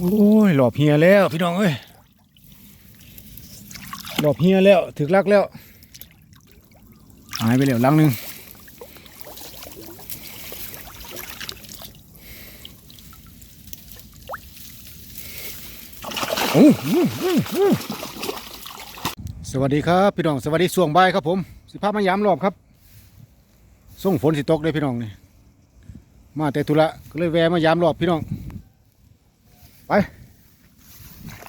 โอ้ยหลอบเฮียแล้วพี่น้องเอ้ยหลอบเฮียแล้วถึกลักแล้ว หายไปแล้วลังหนึงสวัสดีครับพี่น้องสวัสดีช่วงบายครับผมสิพามายามรอบครับส่งฝนสิตกเลยพี่น้องนี่มาแต่ธุระก็เลยแวะมายามรอบพี่น้อง ไป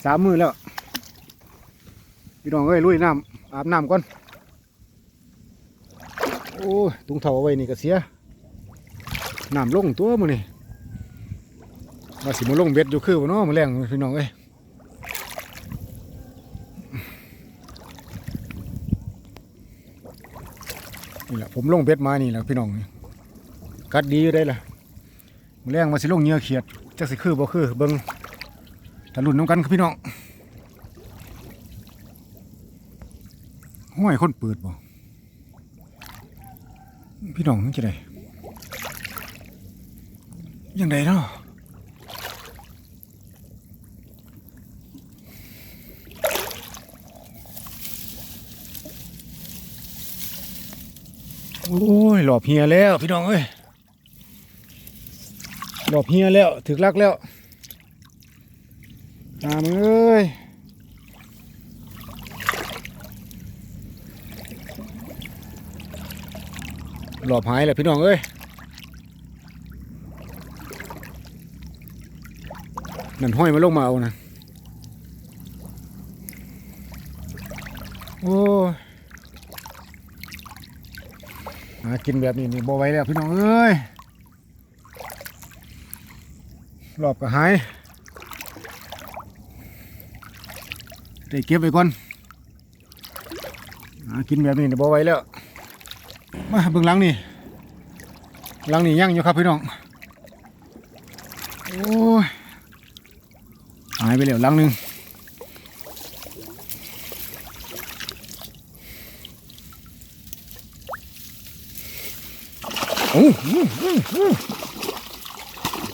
สามมือแล้วพี่น้องเอ้ยลุยน้ำอาบน้ำก่อนโอ้ยตุงเท่าเอาไว้นี่ก็เสียน้ำลงตัวมือนี่ว่าสิมาลงเบ็ดอยู่คือวะเนาะมือแรงพี่น้องเอ้ยนี่แหละผมลงเบ็ดมานี่แหละพี่น้องกัดดีอยู่ได้ล่ะมือแรงมาสิลงเหงื่อเขียดจักสิคือบ่คือเบิ่ง ตะลุนน้ำกันครับพี่น้องห้วยคนเปิดบ่พี่น้องนี่จะได้ยังไงเนาะโอ้ยหลอบเฮียแล้ว พี่น้องเอ้ยหลอบเฮียแล้วถึกลักแล้ว ตามเอ้ยหลอบหายแหละพี่น้องเอ้ยนั่นห้อยมาลงมาเอานะโอ้หากินแบบนี้นี่บ่ไว้แล้วพี่น้องเอ้ยหลอบก็หาย ได้เก็บไว้ก่อนกินแบบนี้เนี่ยบ่ไหวแล้ว มาเบิ่งหลังนี่หลังนี่ยังอยู่ครับพี่น้องโอ้ยหายไปแล้วหลังหนึงโอ้โหโอ้โห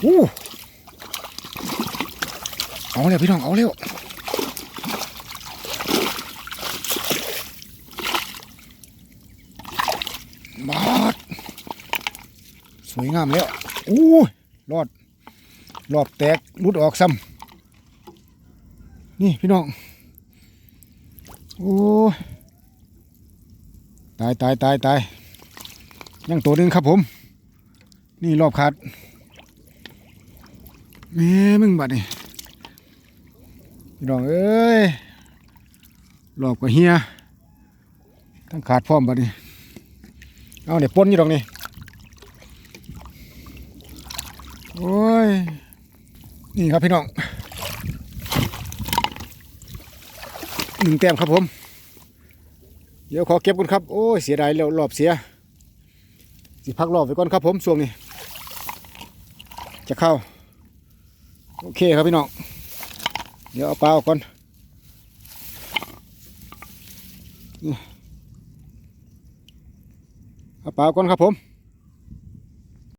โอ้โหเอาแล้วพี่น้องเอาแล้ว บาดส วยงามแล้วโอ้ยรอดรอบแตกรุดออกซ้ำนี่พี่น้องโอ้ยตายตายตายตายยังตัวนึงครับผม นี่รอบขาดแม่มึงบัดนี่พี่น้องเอ้ยรอบก็เฮียทั้งขาดพร้อมบัดนี่เอาเนี่ยปนอยู่ตรงนี้ โอ้ย นี่ครับพี่น้องหนึ่งแต้มครับผม เดี๋ยวขอเก็บก่อนครับ โอ้ย เสียดายแล้วรอบเสีย สิพักรอบไปก่อนครับผมช่วงนี้ จะเข้า โอเคครับพี่น้อง เดี๋ยวเอาปลาออกก่อนเอาปลาก่อนครับผม